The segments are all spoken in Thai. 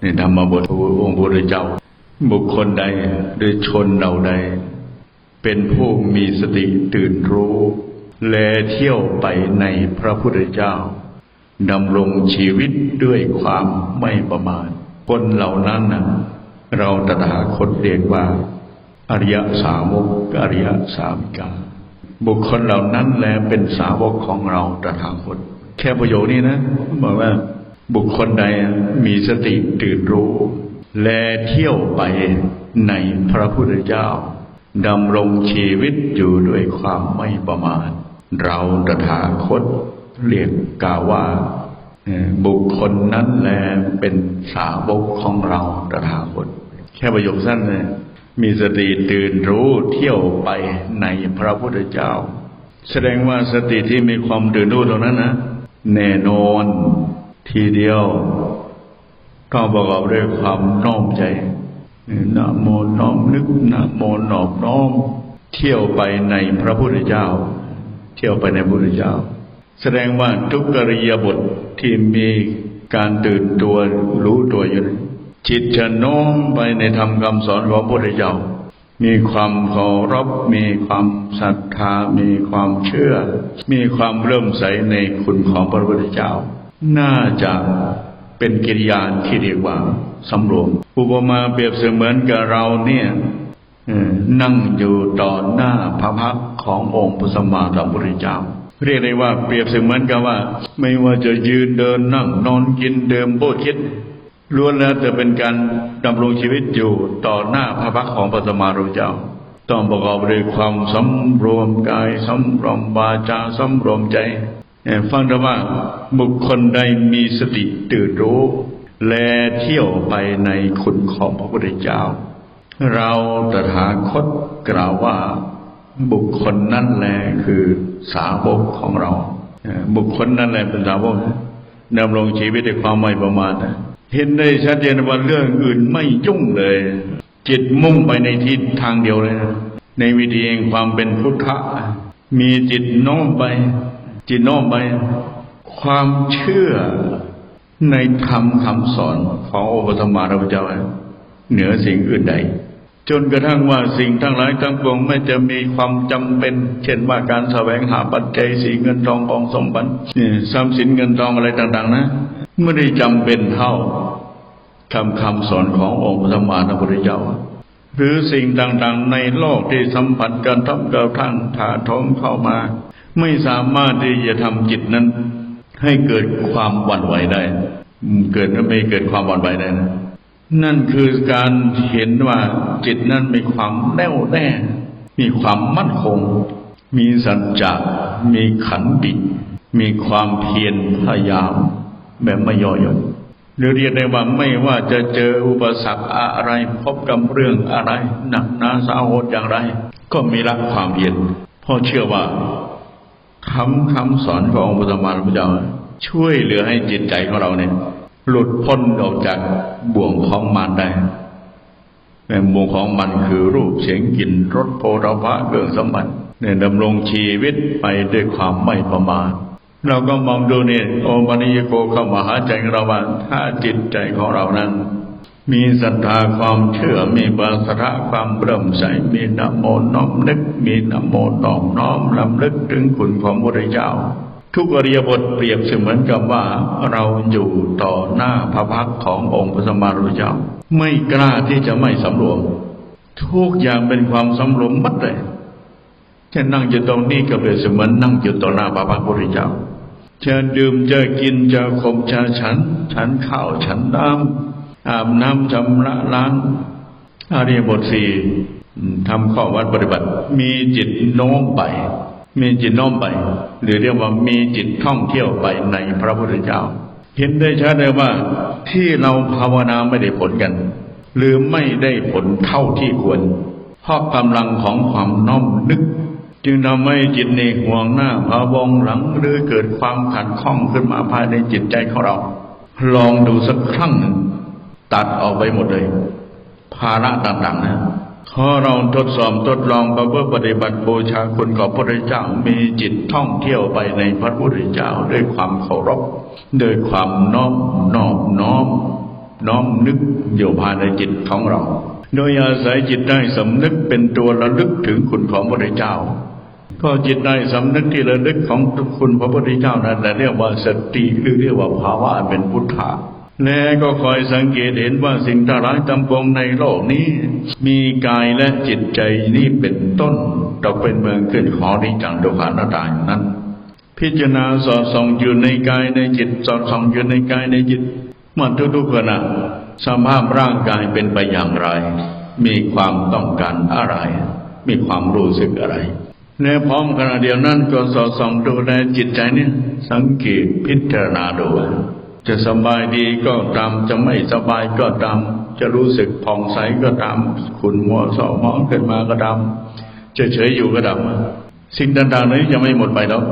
ในธรรมบทองค์พระเจ้า บุคคลใดหรือชนเหล่าใด เป็นผู้มีสติตื่นรู้ แลเที่ยวไปในพระพุทธเจ้าดำรงชีวิตด้วยความไม่ประมาทคนเหล่านั้นนะเราตถาคตเรียกว่า อริยสาวกอริยสาวิกาบุคคลเหล่านั้นแลเป็นสาวกของเราตถาคต แค่ประโยคนี้นะบอกว่า บุคคลใดมีสติตื่นรู้ แลเที่ยวไปในพระพุทธเจ้าดำรงชีวิตอยู่ด้วยความไม่ประมาทเราตถาคตเรียกกล่าวว่า บุคคลนั้นแลเป็นสาวกของเราตถาคต แค่ประโยคสั้นเลยมีสติตื่นรู้เที่ยวไปในพระพุทธเจ้า แสดงว่าสติที่มีความตื่นรู้ตรงนั้นนะแน่นอน ทีเดียวต้องประกอบด้วยความน้อมใจนะโมน้อมนึกนะโมนอบน้อม เที่ยวไปในพระพุทธเจ้า เที่ยวไปในพระพุทธเจ้า แสดงว่าทุกกริยาบทที่มีการตื่นตัวรู้ตัวอยู่ จิตจะโน้มไปในธรรมคำสอนของพระพุทธเจ้า มีความเคารพมีความศรัทธา มีความเชื่อ มีความเริ่มใสในคุณของพระพุทธเจ้า น่าจะเป็นกิริยาที่เรียกว่าสำรวม อุปมาเปรียบเสมือนกับเราเนี่ยนั่งอยู่ต่อหน้าพระพักขององค์พระสัมมาสัมพุทธเจ้า เรียกได้ว่าเปรียบเสมือนกับว่า ไม่ว่าจะยืนเดินนั่งนอนกินเดิมโบคิดล้วนแล้วจะเป็นการดำรงชีวิตอยู่ต่อหน้าพระพักของพระสัมมาสัมพุทธเจ้า ต้องประกอบด้วยความสำรวมกายสำรวมวาจาสำรวมใจ ฟังธรรมะบุคคลใดมีสติตื่นรู้ แลเที่ยวไปในคุณของพระพุทธเจ้า เราตถาคตกล่าวว่าบุคคลนั่นแหละคือสาวกของเรา บุคคลนั่นแหละเป็นสาวกดำรงชีวิตด้วยความไม่ประมาทนะเห็นได้ชัดเจนว่าเรื่องอื่นไม่ยุ่งเลย จิตมุ่งไปในทิศทางเดียวเลยนะในวิธีแห่งความเป็นพุทธะมีจิตโน้มไป จิตโน้มไปความเชื่อในธรรมคำสอนขององค์พระสัมมาสัมพุทธเจ้าเหนือสิ่งอื่นใด จนกระทั่งว่าสิ่งทั้งหลายทั้งปวงไม่จะมีความจำเป็น เช่นว่าการแสวงหาปัจจัยสีเงินทองของสมบัติทรัพย์สินเงินทองอะไรต่าง ๆ นะไม่ได้จำเป็นเท่าคำคำสอนขององค์พระสัมมาสัมพุทธเจ้าหรือสิ่งต่างๆ ในโลกที่สัมผัสกันทับกระทั่งถาโถมเข้ามา ไม่สามารถที่จะทำจิตนั้น ให้เกิดความหวั่นไหวได้ เกิดไม่เกิดความหวั่นไหวได้นะนั่นคือการเห็นว่าจิตนั้นมีความแน่วแน่ มีความมั่นคง มีสัจจะมีขันติมีความเพียรพยายาม แบบไม่ย่อหย่อนหรือเรียกได้ว่าไม่ว่าจะเจออุปสรรคอะไร พบกับเรื่องอะไร หนักหนาสาหัสอย่างไร ก็มีรักความเพียรเพราะเชื่อว่า คำคำสอนขององค์พระสัมมาสัมพุทธเจ้าช่วยเหลือให้จิตใจของเราเนี่ย หลุดพ้นออกจากบ่วงของมารได้แต่บ่วงของมันคือรูปเสียงกลิ่นรสโผฏฐะเครื่องสมบัติเนี่ยดำรงชีวิตไปด้วยความไม่ประมาทเราก็มองดูเนี่ยโอปันิยโกเข้ามาหาใจของเราว่าถ้าจิตใจของเรานั้น มีศรัทธาความเชื่อมีบาสระความเริ่มใสมีนโมน้อมนึก มีนโมน้อมน้อมลำลึกถึงคุณของพระเจ้า ทุกอริยบทเปรียบเสมือนกับว่าเราอยู่ต่อหน้าพระพักขององค์พระสัมมาสัมพุเจ้า ไม่กล้าที่จะไม่สำรวม ทุกอย่างเป็นความสำรวมมัดเลยจะนั่งอยู่ตรงนี้ก็เปรียบเสมือนนั่งอยู่ต่อหน้าพระพักตร์พระเจ้าจะดื่มจะกินจะขมจะฉัน ฉันข้าวฉันน้ำ อาบน้ำชำระล้างอาริยบทสี่ทำข้อวัดปฏิบัติ มีจิตโน้มไป มีจิตโน้มไป หรือเรียกว่ามีจิตท่องเที่ยวไปในพระพุทธเจ้า เห็นได้ชัดเลยว่าที่เราภาวนาไม่ได้ผลกัน หรือไม่ได้ผลเท่าที่ควร เพราะกำลังของความน้อมนึก จึงทำให้จิตในห่วงหน้าพะวงหลังหรือเกิดความขัดข้องขึ้นมาภายในจิตใจของเรา ลองดูสักครั้งหนึ่ง ตัดออกไปหมดเลย ภาระต่างๆนะขอเราทดสอบทดลองประพฤติปฏิบัติบูชาคุณของพระพุทธเจ้ามีจิตท่องเที่ยวไปในพระพุทธเจ้าด้วยความเคารพด้วยความน้อมนอบน้อม น้อมนึกอยู่ภายในจิตของเรา โดยอาศัยจิตได้สำนึกเป็นตัวระลึกถึงคุณของพระพุทธเจ้า ก็จิตได้สำนึกที่ระลึกของคุณพระพุทธเจ้านั้นเรียกว่าสติหรือเรียกว่าภาวะเป็นพุทธะ และก็คอยสังเกตเห็นว่าสิ่งทั้งหลายตำปงในโลกนี้ มีกายและจิตใจนี้เป็นต้นตกเป็นเมืองขึ้นของนิจังดุขานาตายนั้น พิจารณาสอดส่องอยู่ในกายในจิต สอดส่องอยู่ในกายในจิตมันทุกๆขณะสภาพร่างกายเป็นไปอย่างไร มีความต้องการอะไร มีความรู้สึกอะไรในพร้อมขณะเดียวนั้นก็สอดส่องดูแลจิตใจเนี่ยสังเกตพิจารณาดู จะสบายดีก็ตาม จะไม่สบายก็ตาม จะรู้สึกผ่องใสก็ตาม ขุนมัวเศร้าหมองขึ้นมาก็ตามจะเฉยอยู่ก็ตามสิ่งต่างๆนี้จะไม่หมดไปแล้ว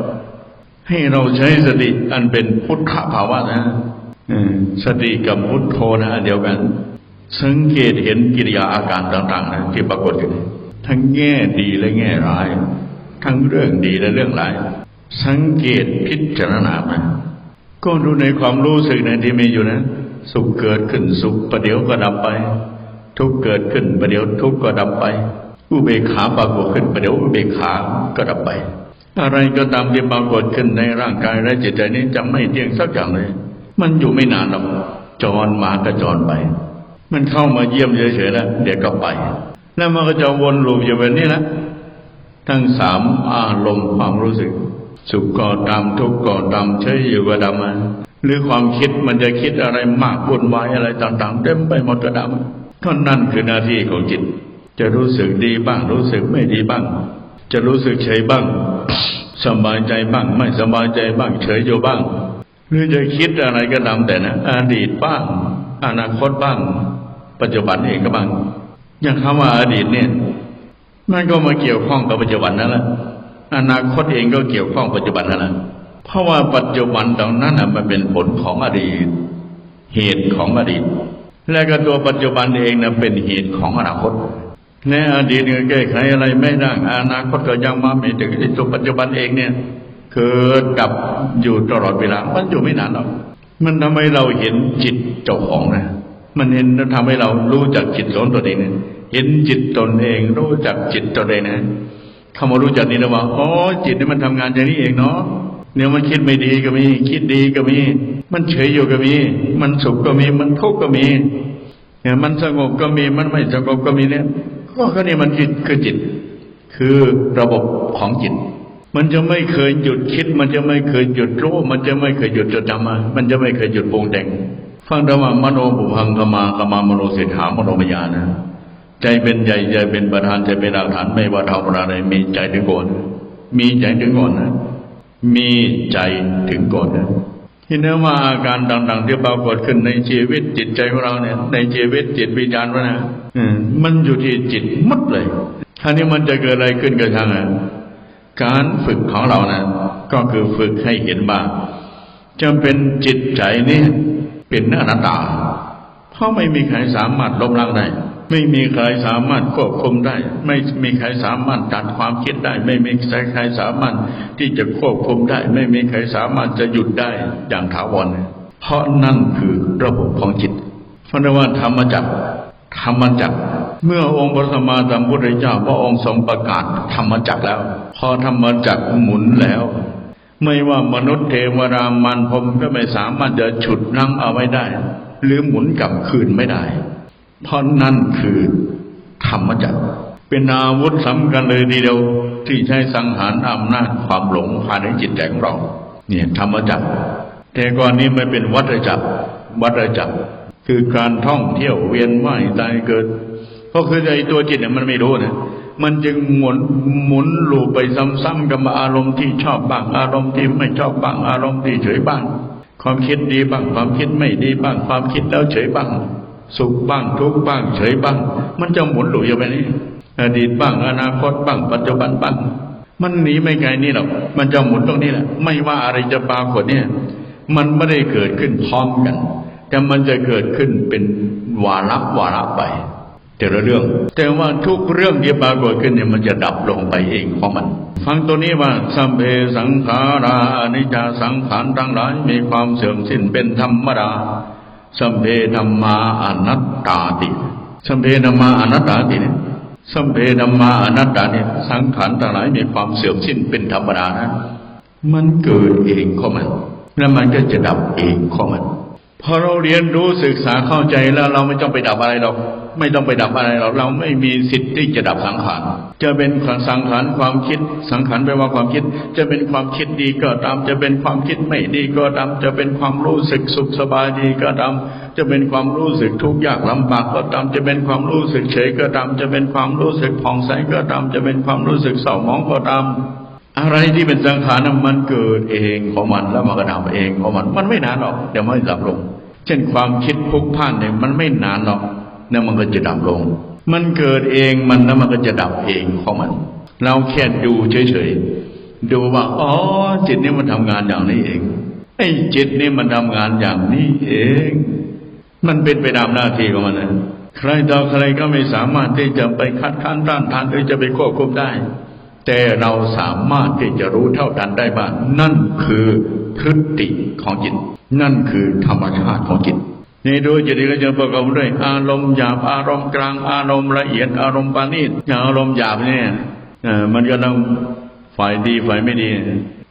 ให้เราใช้สติอันเป็นพุทธภาวะนะสติกับพุทโธนะเดียวกัน สังเกตเห็นกิริยาอาการต่างๆนะที่ปรากฏอยู่ทั้งแง่ดีและแง่ร้าย ทั้งเรื่องดีและเรื่องร้าย สังเกตพิจารณามัน ก็ดูในความรู้สึกในที่มีอยู่นะ สุขเกิดขึ้นสุขประเดี๋ยวก็ดับไป ทุกเกิดขึ้นประเดี๋ยวทุกก็ดับไป อุเบกขาปรากฏขึ้นประเดี๋ยวอุเบกขาก็ดับไป อะไรก็ตามที่ปรากฏขึ้นในร่างกายและจิตใจนี้จะไม่เที่ยงสักอย่างเลย มันอยู่ไม่นานหรอกจรมาก็จรไป มันเข้ามาเยี่ยมเฉยๆแล้วเดี๋ยวก็ไป แล้วมันก็จะวนลูปอยู่แบบนี้นะทั้งสามอารมณ์ความรู้สึก สุขก็ตามทุกข์ก็ตามเฉยอยู่ก็ดำมันหรือความคิดมันจะคิดอะไรมากวุ่นวายอะไรต่างๆเต็มไปหมดก็ดำท่านั่นคือหน้าที่ของจิต จะรู้สึกดีบ้าง รู้สึกไม่ดีบ้าง จะรู้สึกเฉยบ้าง สบายใจบ้าง ไม่สบายใจบ้าง เฉยอยู่บ้าง หรือจะคิดอะไรก็ตามแต่นะอดีตบ้าง อนาคตบ้าง ปัจจุบันเองก็บ้างอย่างคำว่าอดีตเนี่ยมันก็มาเกี่ยวข้องกับปัจจุบันนั่นแหละ อนาคตเองก็เกี่ยวข้องปัจจุบันนั่นแหละเพราะว่าปัจจุบันตรงนั้นน่ะมันเป็นผลของอดีต เหตุของอดีต และก็ตัวปัจจุบันเองนะเป็นเหตุของอนาคตในอดีตเนี่ยแก้ไขอะไรไม่ได้อนาคตก็ยังมาไม่ถึงไอ้ตัวปัจจุบันเองเนี่ยเกิดดับอยู่ตลอดเวลา มันอยู่ไม่นานหรอกมันทำให้เราเห็นจิตเจ้าของนะมันเห็นแล้วทำให้เรารู้จักจิตของตนเองเนี่ยเห็นจิตตนเอง รู้จักจิตตนเองนะ คำว่ารู้จักนี่นะว่าอ๋อจิตนี่มันทำงานอย่างนี้เองเนาะเนี่ยมันคิดไม่ดีก็มี คิดดีก็มี มันเฉยอยู่ก็มี มันสุขก็มี มันทุกข์ก็มี เนี่ย มันสงบก็มี มันไม่สงบก็มีเนี่ยก็ก็นี่มันจิตคือจิต คือระบบของจิต มันจะไม่เคยหยุดคิด มันจะไม่เคยหยุดรู้มันจะไม่เคยหยุดจดจำมามันจะไม่เคยหยุดปรุงแต่งฟังธรรมะมโนบุพังกมากมามโนเศรษฐามโนมยานะ ใจเป็นใหญ่ใจเป็นประธานใจเป็นหลักฐานไม่ว่าทำอะไรมีใจถึงก่อนมีใจถึงก่อนนะมีใจถึงก่อนนะที่เนื้อว่าอาการต่างๆที่ปรากฏขึ้นในชีวิตจิตใจของเราเนี่ย ในชีวิตจิตวิญญาณวะนะอืมมันอยู่ที่จิตหมดเลยท่านี้มันจะเกิดอะไรขึ้นกับทางอะการฝึกของเรานะก็คือฝึกให้เห็นบ้างจำเป็นจิตใจนี่เป็นอนัตตาเพราะไม่มีใครสามารถล้มล้างได้ ไม่มีใครสามารถควบคุมได้ ไม่มีใครสามารถตัดความคิดได้ ไม่มีใครสามารถที่จะควบคุมได้ ไม่มีใครสามารถจะหยุดได้อย่างถาวร เพราะนั่นคือระบบของจิตเพราะนั้นว่าธรรมจักรธรรมจักรเมื่อองค์พระสัมมาสัมพุทธเจ้าพระองค์ทรงประกาศธรรมจักรแล้ว พอธรรมจักรหมุนแล้ว ไม่ว่ามนุษย์เทวรามันพรมก็ไม่สามารถจะฉุดนั่งเอาไว้ได้ หรือหมุนกลับคืนไม่ได้ เพราะนั่นคือธรรมจักรเป็นอาวุธสำคัญเลยทีเดียวที่ใช้สังหารอำนาจความหลงภายในจิตใจของเรา เนี่ยธรรมจักรแต่ก่อนนี้ไม่เป็นวัฏจักรวัฏจักรคือการท่องเที่ยวเวียนว่ายตายเกิด เพราะคือไอ้ตัวจิตเนี่ยมันไม่รู้นะมันจึงหมุนหมุนลูปไปซ้ำๆกับอารมณ์ที่ชอบบ้างอารมณ์ที่ไม่ชอบบ้างอารมณ์ที่เฉยบ้าง ความคิดดีบ้างความคิดไม่ดีบ้างความคิดแล้วเฉยบ้าง สุขบ้างทุกข์บ้างเฉยบ้าง มันจะหมุนลูปอยู่แบบนี้ อดีตบ้างอนาคตบ้างปัจจุบันบ้าง มันหนีไม่ไกลนี่หรอกมันจะหมุนตรงนี้แหละไม่ว่าอะไรจะปรากฏเนี่ย มันไม่ได้เกิดขึ้นพร้อมกัน แต่มันจะเกิดขึ้นเป็นวาระวาระไป แต่ละเรื่อง แต่ว่าทุกเรื่องที่ปรากฏขึ้นเนี่ยมันจะดับลงไปเองของมัน ฟังตัวนี้ว่าสัมเพสังขาราอนิจจาสังขารทั้งหลายมีความเสื่อมสิ้นเป็นธรรมดา สัมเพธรรมาอนัตตาติ สัมเพธรรมาอนัตตาติเนี่ย สัมเพธรรมาอนัตตาเนี่ย สังขารทั้งหลายมีความเสื่อมสิ้นเป็นธรรมดานะ มันเกิดเองของมัน แล้วมันก็จะดับเองของมัน พอเราเรียนรู้ศึกษาเข้าใจแล้วเราไม่ต้องไปดับอะไรหรอกไม่ต้องไปดับอะไรหรอกเราไม่มีสิทธิ์ที่จะดับสังขารจะเป็นสังขารความคิดสังขารแปลว่าความคิด จะเป็นความคิดดีก็ตาม จะเป็นความคิดไม่ดีก็ตาม จะเป็นความรู้สึกสุขสบายดีก็ตาม จะเป็นความรู้สึกทุกข์ยากลำบากก็ตาม จะเป็นความรู้สึกเฉยก็ตาม จะเป็นความรู้สึกผ่องใสก็ตาม จะเป็นความรู้สึกเศร้าหมองก็ตาม อะไรที่เป็นสังขารนั้นมันเกิดเองของมันแล้วมันก็ดับเองของมัน มันไม่นานหรอกเดี๋ยวมันจะดับลง เช่นความคิดพุกพ่านเนี่ยมันไม่นานหรอกแล้วมันก็จะดับลง มันเกิดเองมันแล้วมันก็จะดับเองของมัน เราแค่ดูเฉยๆดูว่าอ๋อจิตนี่มันทำงานอย่างนี้เองไอ้จิตนี่มันทำงานอย่างนี้เอง มันเป็นไปตามหน้าที่ของมันนะใครต่อใครก็ไม่สามารถที่จะไปคัดค้านต้านทานหรือจะไปควบคุมได้ แต่เราสามารถที่จะรู้เท่าทันได้ว่านั่นคือพฤติของจิต นั่นคือธรรมชาติของจิตนี่โดยจิตก็จะประกอบด้วยอารมณ์หยาบอารมณ์กลางอารมณ์ละเอียดอารมณ์ปานีตอย่างอารมณ์หยาบเนี่ยมันก็ต้องฝ่ายดีฝ่ายไม่ดี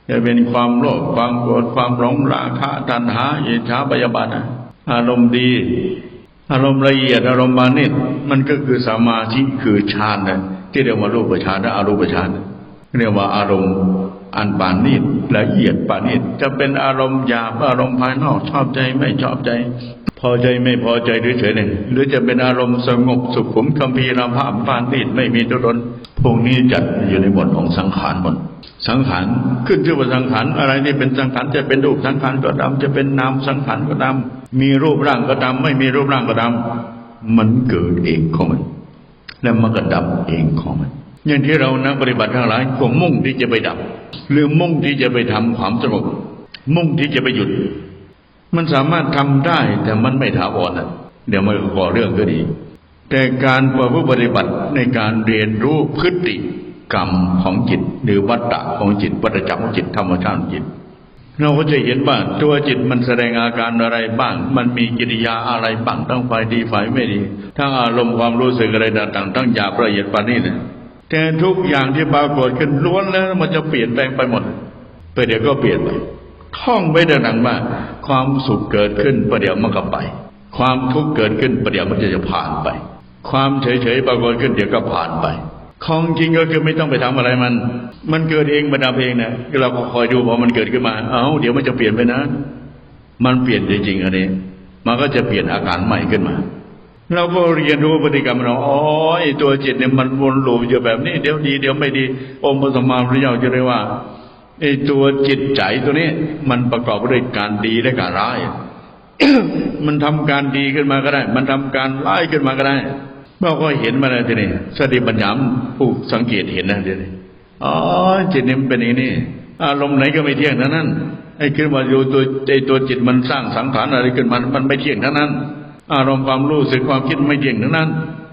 จะเป็นความโลภความโกรธความหลงราคะตัณหาอิจฉาพยาบาทอะอารมณ์ดี อารมณ์ละเอียดอารมณ์ปานิชมันก็คือสมาธิคือฌานนะ ที่เรียกว่ารูปฌานและอรูปฌานเรียกว่าอารมณ์อันปานิชละเอียดปานิชจะเป็นอารมณ์หยาบอารมณ์ภายนอกชอบใจไม่ชอบใจ พอใจไม่พอใจหรือเฉยเนี่ยหรือจะเป็นอารมณ์สงบสุขุมคัมภีรภาพปานิชไม่มีตัวตนพวกนี้จัดอยู่ในหมวดของสังขารหมดสังขารขึ้นชื่อว่าสังขารอะไรที่เป็นสังขารจะเป็นรูปสังขารก็ตามจะเป็นนามสังขารก็ตามมีรูปร่างก็ตามไม่มีรูปร่างก็ตามมันเกิดเองของมัน และมันก็ดับเองของมัน อย่างที่เรานักปฏิบัติทั้งหลายก็มุ่งที่จะไปดับ หรือมุ่งที่จะไปทำความสงบมุ่งที่จะไปหยุด มันสามารถทำได้แต่มันไม่ถาวรนะเดี๋ยวมันก็ก่อเรื่องก็ดี แต่การประพฤติปฏิบัติในการเรียนรู้พฤติกรรมของจิต หรือวัฏฏะของจิตวัฏจักรของจิตธรรมชาติของจิต เราก็จะเห็นว่าตัวจิตมันแสดงอาการอะไรบ้าง มันมีกิริยาอะไรบ้างทั้งฝ่ายดีฝ่ายไม่ดี ทั้งอารมณ์ความรู้สึกอะไรต่างๆทั้งหยาบละเอียดปานนี้เนะแต่ทุกอย่างที่ปรากฏขึ้นล้วนแล้วมันจะเปลี่ยนแปลงไปหมดไปเดี๋ยวก็เปลี่ยนไปท่องไว้ดังๆว่า ความสุขเกิดขึ้นประเดี๋ยวมันก็ไป ความทุกข์เกิดขึ้นประเดี๋ยวมันจะผ่านไป ความเฉยๆปรากฏขึ้นเดี๋ยวก็ผ่านไป ของจริงก็คือไม่ต้องไปทำอะไรมัน มันเกิดเองมันดับเองนะเราก็คอยดูพอมันเกิดขึ้นมาเอ้าเดี๋ยวมันจะเปลี่ยนไปนะ มันเปลี่ยนจริงๆอันนี้ มันก็จะเปลี่ยนอาการใหม่ขึ้นมา เราก็เรียนรู้พฤติกรรมเราอ๋อไอตัวจิตเนี่ยมันวนลูปอยู่แบบนี้ เดี๋ยวดีเดี๋ยวไม่ดี องค์พระสัมมาสัมพุทธเจ้าจะเรียกว่าไอ้ตัวจิตใจตัวนี้ มันประกอบด้วยการดีและการร้าย มันทำการดีขึ้นมาก็ได้ มันทำการร้ายขึ้นมาก็ได้ เราก็เห็นมาแล้วทีนี้สติปัญญามผู้สังเกตเห็นนะทีนี้อ๋อจิตนี่มันเป็นอย่างนี้อารมณ์ไหนก็ไม่เที่ยงทั้งนั้นไอ้ขึ้นมาอยู่ตัวไอ้ตัวจิตมันสร้างสังขารอะไรขึ้นมามันไม่เที่ยงทั้งนั้น อารมณ์ความรู้สึกความคิดไม่เที่ยงทั้งนั้น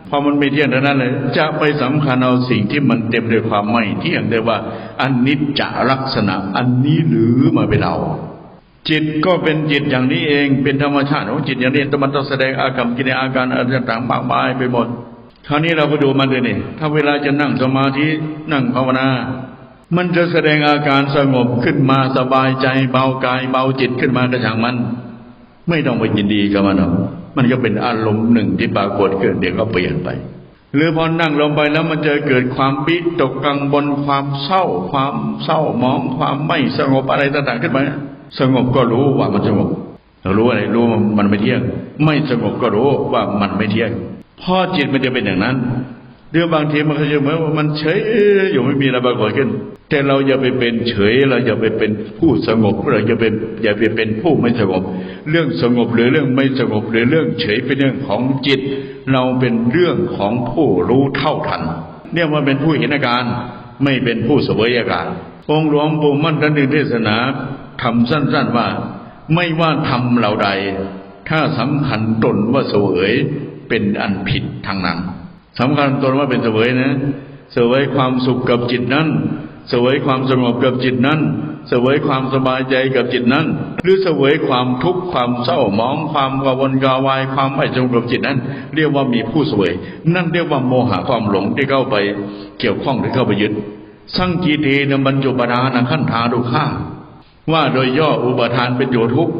พอมันไม่เที่ยงทั้งนั้นเลยจะไปสำคัญเอาสิ่งที่มันเต็มด้วยความไม่เที่ยงได้ว่าอันนิจจลักษณะอันนี้หรือมาเป็นเรา จิตก็เป็นจิตอย่างนี้เองเป็นธรรมชาติของจิตอย่างนี้แต่มันต้องแสดงอาการกิริยาอาการอะไรต่างๆมากมายไปหมดคราวนี้เราก็ดูมันเลยนี่ถ้าเวลาจะนั่งสมาธินั่งภาวนา มันจะแสดงอาการสงบขึ้นมาสบายใจเบากายเบาจิตขึ้นมากระช่างมัน ไม่ต้องไปยินดีกับมันหรอกมันก็เป็นอารมณ์หนึ่งที่ปรากฏเกิดเดี๋ยวก็เปลี่ยนไปหรือพอนั่งลงไปแล้วมันจะเกิดความปิตกกังวลความเศร้า ความเศร้ามองความไม่สงบอะไรต่างๆขึ้นมา สงบก็รู้ว่ามันสงบรู้อะไรรู้ว่ามันไม่เที่ยง ไม่สงบก็รู้ว่ามันไม่เที่ยงพอจิตมันจะเป็นอย่างนั้นเรื่องบางทีมันก็จะเหมือนว่ามันเฉยอยู่ไม่มีอะไรปรากฏขึ้น แต่เราอย่าไปเป็นเฉย เราอย่าไปเป็นผู้สงบเราอย่าเป็นอย่าไปเป็นผู้ไม่สงบ เรื่องสงบหรือเรื่องไม่สงบหรือเรื่องเฉยเป็นเรื่องของจิต เราเป็นเรื่องของผู้รู้เท่าทัน เนี่ยมันเป็นผู้เห็นอาการไม่เป็นผู้เสวยอาการองค์หลวงปู่มั่นท่านเทศนา ทำสั้นๆว่า ไม่ว่าทำเราใด ถ้าสำคัญตนว่าเสวยเป็นอันผิดทางนั้นสำคัญตนว่าเป็นเสวยนะเสวยความสุขกับจิตนั้นเสวยความสงบกับจิตนั้นเสวยความสบายใจกับจิตนั้น หรือเสวยความทุกข์ความเศร้าหมอง ความกวลกาวาย ความไม่สงบกับจิตนั้น เรียกว่ามีผู้เสวย นั่นเรียกว่าโมหะความหลงที่เข้าไปเกี่ยวข้องหรือเข้าไปยึด สังกีตีนบรรจุปานะขั้นทาดุข้า ว่าโดยย่ออุปทานเป็นโยทุก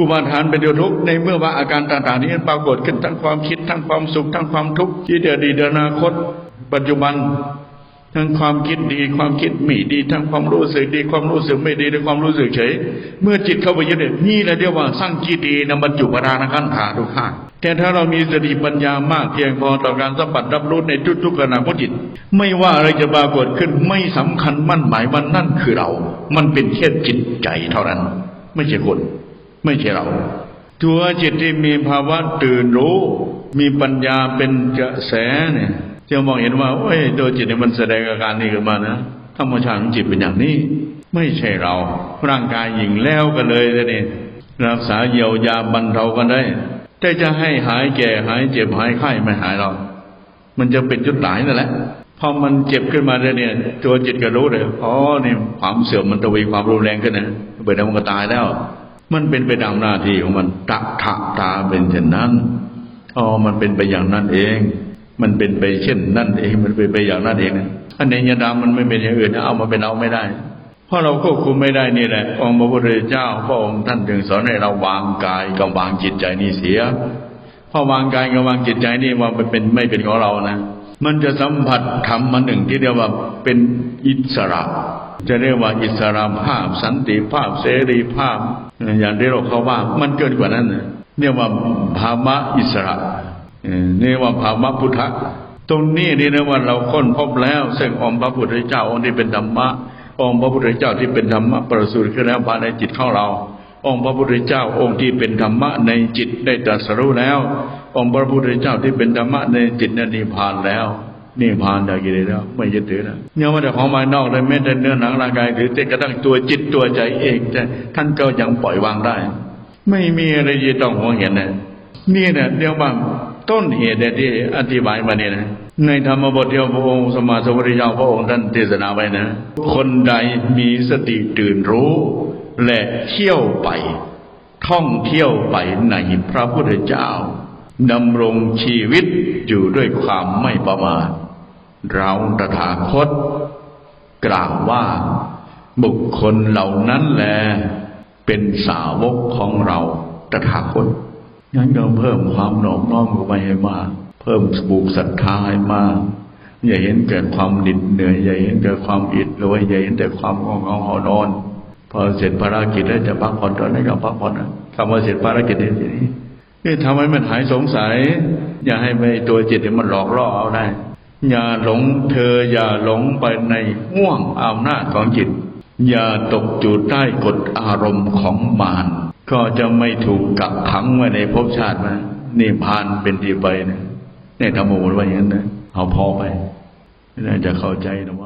อุปทานเป็นโยทุกในเมื่อว่าอาการต่างๆ นี้ปรากฏขึ้นทั้งความคิดทั้งความสุขทั้งความทุกข์ที่เดียดีเดือนาคต ปัจจุบัน ทั้งความคิดดี ความคิดไม่ดี ทั้งความรู้สึกดี ความรู้สึกไม่ดีและความรู้สึกเฉย เมื่อจิตเข้าไปยึดเนี่ยนี่แหละเรียกว่าสร้างจิตดีนำบรรจุปรานะขันธาทุกข้าแต่ถ้าเรามีสติปัญญามากเพียงพอต่อการสัมผัสรับรู้ในทุกๆขณะของจิต ไม่ว่าอะไรจะปรากฏขึ้นไม่สำคัญมั่นหมายว่านั่นคือเรา มันเป็นแค่จิตใจเท่านั้น ไม่ใช่คน ไม่ใช่เราตัวจิตที่มีภาวะตื่นรู้ มีปัญญาเป็นกระแสเนี่ย จะมองเห็นว่าโอ้ยตัวจิตเนี่ยมันแสดงอาการนี้ขึ้นมานะธรรมชาติของจิตเป็นอย่างนี้ ไม่ใช่เรา ร่างกายหญิงแล้วกันเลยเนี่ยรักษาเยียวยาบรรเทากันได้ แต่จะให้หายแก่หายเจ็บหายไข้ไม่หายหรอกมันจะเป็นจุดหลายนั่นแหละพอมันเจ็บขึ้นมาเนี่ย ตัวจิตก็รู้เลยอ๋อนี่ความเสื่อมมันตวีความรุนแรงขึ้นนะเบิดแล้วมันก็ตายแล้ว มันเป็นไปตามหน้าที่ของมันตะทะตาเป็นเช่นนั้นอ๋อมันเป็นไปอย่างนั้นเอง มันเป็นไปเช่นนั่นเองมันเป็นไปอย่างนั้นเองนะอันในยดามันไม่เป็นอย่างอื่นเอามาเป็นเอาไม่ได้ เพราะเราควบคุมไม่ได้นี่แหละ องค์พระพุทธเจ้าพระองค์ท่านจึงสอนให้เราวางกายกับวางจิตใจนี่เสียพอวางกายกับวางจิตใจนี่ว่ามันเป็นไม่เป็นของเรานะมันจะสัมผัสธรรมมาหนึ่งที่เรียกว่าเป็นอิสระ จะเรียกว่าอิสระภาพ สันติภาพเสรีภาพ อย่างที่เราเขาว่ามันเกินกว่านั้นนะเรียกว่าภาวะอิสระ เออเรียกว่าภาวะพุทธะตรงนี้นี่นะว่าเราค้นพบแล้วซึ่งองค์พระพุทธเจ้าองค์ที่เป็นธรรมะ องค์พระพุทธเจ้าที่เป็นธรรมะประสูติขึ้นแล้วภายในจิตของเรา องค์พระพุทธเจ้าองค์ที่เป็นธรรมะในจิตได้ตรัสรู้แล้ว องค์พระพุทธเจ้าที่เป็นธรรมะในจิตนั้นนิพพานแล้วนิพพานได้กี่ได้แล้วไม่ยึดถือนะเนี่ยว่าแต่ของภายนอกเลยแม้แต่เนื้อหนังร่างกายหรือแต่กระทั่งตัวจิตตัวใจเองแต่ท่านก็ยังปล่อยวางได้ ไม่มีอะไรที่ต้องห่วงเห็นนะนี่เนี่ยเรียกว่า ต้นเหตุที่อธิบายมาเนี่ยนะในธรรมบทที่พระองค์สมมาสมุทรเจ้าพระองค์ท่านเทศนาไว้นะ คนใดมีสติตื่นรู้ และเที่ยวไป ท่องเที่ยวไปในพระพุทธเจ้าดำรงชีวิตอยู่ด้วยความไม่ประมาทเราตถาคต กล่าวว่าบุคคลเหล่านั้นแลเป็นสาวกของเราตถาคต งั้นเราเพิ่มความหนอมน้อมเข้าไปให้มาก เพิ่มปลูกศรัทธาให้มาก อย่าเห็นเกิดความดิดเหนื่อย อย่าเห็นเกิดความอิดโรยอย่าเห็นแต่ความง่วงเหงาหอนอน พอเสร็จภารกิจแล้วจะพักผ่อนตอนนี้ก็พักผ่อนนะคำว่าเสร็จภารกิจนี้ทีนี้นี่ทำให้มันหายสงสัย อย่าให้ไปตัวจิตเนี่ยมันหลอกล่อเอาได้ อย่าหลงเธออย่าหลงไปในห่วงอำนาจของจิต อย่าตกอยู่ใต้กฎอารมณ์ของมาร ก็จะไม่ถูกกักขังไว้ในภพชาตินะนี่พานเป็นที่ไปนะเนี่ยธรรมะว่าอย่างนั้นนะเอาพอไปน่าจะเข้าใจนะว่า